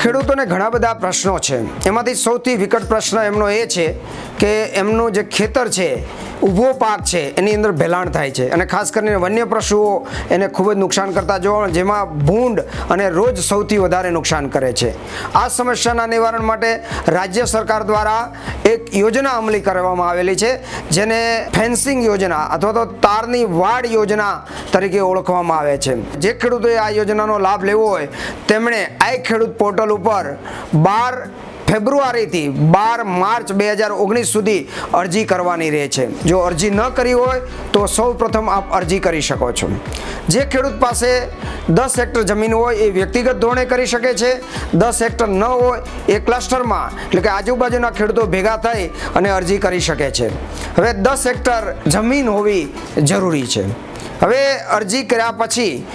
ખેડૂતોને ઘણા બધા પ્રશ્નો છે. એમાંથી સૌથી વિકટ પ્રશ્ન એમનો એ છે કે એમનું જે ખેતર છે, ઊભો પાક છે, એની અંદર ભેલાણ થાય છે. અને ખાસ કરીને વન્ય પશુઓ એને ખૂબ જ નુકસાન કરતા જોવા જેમાં ભૂંડ અને રોજ સૌથી વધારે નુકસાન કરે છે. આ સમસ્યાના નિવારણ માટે રાજ્ય સરકાર દ્વારા એક યોજના અમલી કરવામાં આવેલી છે, જેને ફેન્સિંગ યોજના અથવા તો તારની વાડ યોજના તરીકે ઓળખવામાં આવે છે. જે ખેડૂતોએ આ યોજનાનો લાભ લેવો હોય, તેમણે આ ખેડૂત પોર્ટલ ઉપર બાર ફેબ્રુઆરીથી બાર માર્ચ બે હજાર ઓગણીસ સુધી અરજી કરવાની રહે છે. જો અરજી ન કરી હોય, તો સૌ પ્રથમ આપ અરજી કરી શકો છો. જે ખેડૂત પાસે દસ હેક્ટર જમીન હોય, એ વ્યક્તિગત ધોરણે કરી શકે છે. દસ હેક્ટર ન હોય, એ ક્લસ્ટરમાં, એટલે કે આજુબાજુના ખેડૂતો ભેગા થઈ અને અરજી કરી શકે છે. હવે દસ હેક્ટર જમીન હોવી જરૂરી છે. હવે અરજી કર્યા પછી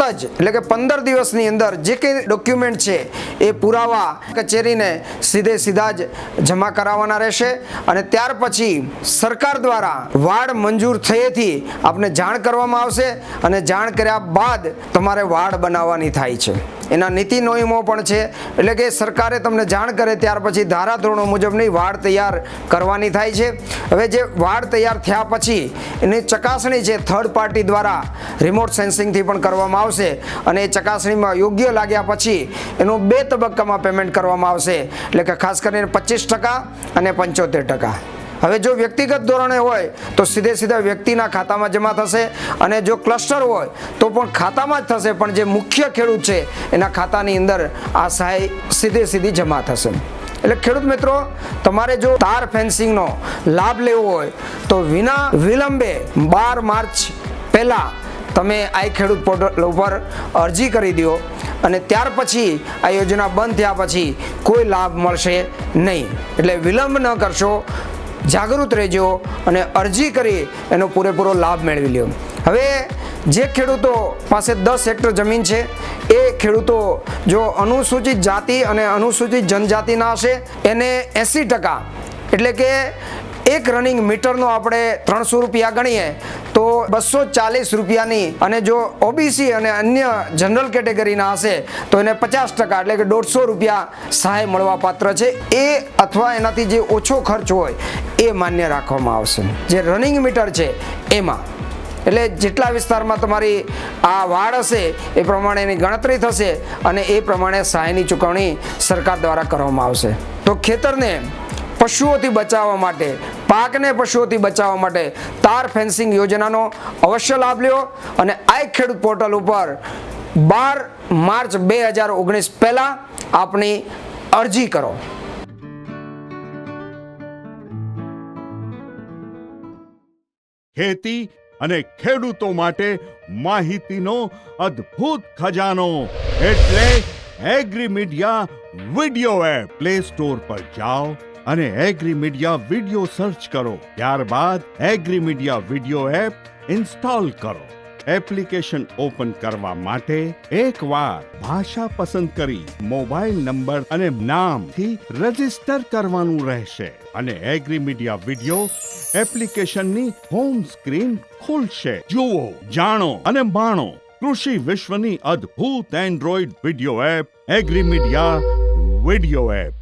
તરત જ, એટલે કે પંદર દિવસની અંદર જે કંઈ ડોક્યુમેન્ટ છે, એ પુરાવા કચેરીને સીધે સીધા જ જમા કરાવવાના રહેશે. અને ત્યાર પછી સરકાર દ્વારા વાડ મંજૂર થયેથી આપને જાણ કરવામાં આવશે. અને જાણ કર્યા બાદ તમારે વાડ બનાવવાની થાય છે. એના નીતિ નિયમો પણ છે. એટલે કે સરકારે તમને જાણ કરે ત્યાર પછી ધારાધોરણો મુજબની વાડ તૈયાર કરવાની થાય છે. હવે જે વાડ તૈયાર થયા પછી એની ચકાસણી છે થર્ડ પાર્ટી દ્વારા રિમોટ સેન્સિંગથી પણ કરવામાં આવશે અને એ ચકાસણીમાં યોગ્ય લાગ્યા પછી એનું બે તબક્કામાં પેમેન્ટ કરવામાં આવશે. એટલે કે ખાસ કરીને પચીસ ટકા અને પંચોતેર ટકા. હવે જો વ્યક્તિગત ધોરણે હોય, તો સીધે સીધા વ્યક્તિના ખાતામાં જમા થશે અને જો ક્લસ્ટર હોય, તો પણ ખાતામાં જ થશે, પણ જે મુખ્ય ખેડૂત છે, એના ખાતાની અંદર આ સહાય સીધે સીધી જમા થશે. એટલે ખેડૂત મિત્રો, તમારે જો તાર ફેન્સિંગનો લાભ લેવો હોય, તો વિના વિલંબે બાર માર્ચ પહેલાં તમે આઈ ખેડૂત પોર્ટલ ઉપર અરજી કરી દો અને ત્યાર પછી આ યોજના બંધ થયા પછી કોઈ લાભ મળશે નહીં. એટલે વિલંબ ન કરશો જાગૃત રહેજો અને અરજી કરી એનો પૂરેપૂરો લાભ મેળવી લ્યો. હવે જે ખેડૂતો પાસે દસ હેક્ટર જમીન છે, એ ખેડૂતો જો અનુસૂચિત જાતિ અને અનુસૂચિત જનજાતિના હશે, એને એંસી ટકા. એટલે કે એક રનિંગ મીટરનો આપણે ત્રણસો રૂપિયા ગણીએ, તો બસો ચાલીસ રૂપિયાની અને જો ઓબીસી અને અન્ય જનરલ કેટેગરીના હશે, તો એને પચાસ ટકા એટલે કે દોઢસો રૂપિયા સહાય મળવા પાત્ર છે. એ અથવા એનાથી જે ઓછો ખર્ચ હોય, એ માન્ય રાખવામાં આવશે. જે રનિંગ મીટર છે, એમાં. એટલે જેટલા વિસ્તારમાં તમારી આ વાડ હશે, એ પ્રમાણે એની ગણતરી થશે અને એ પ્રમાણે સહાયની ચૂકવણી સરકાર દ્વારા કરવામાં આવશે. તો ખેતરને પશુઓથી બચાવવા માટે, પાકને પશુઓથી બચાવવા માટે તાર ફેન્સિંગ યોજનાનો અવશ્ય લાભ લ્યો અને આ ખેડૂત પોર્ટલ ઉપર બાર માર્ચ બે હજાર ઓગણીસ પહેલાં આપની અરજી કરો. ખેતી અને ખેડૂતો માટે માહિતીનો અદ્ભુત ખજાનો એટલે agri media video app play store પર જાઓ અને એગ્રી મીડિયા વિડિયો સર્ચ કરો. ત્યારબાદ agri media video app install કરો. એપ્લિકેશન ઓપન કરવા માટે એકવાર ભાષા પસંદ કરી મોબાઈલ નંબર અને નામથી રજિસ્ટર કરવાનું રહેશે. અને એગ્રી મીડિયા વિડિયો એપ્લિકેશનની હોમ સ્ક્રીન ખુલશે. જુઓ, જાણો અને માણો. કૃષિ વિશ્વની અદ્ભુત android video app agri media video app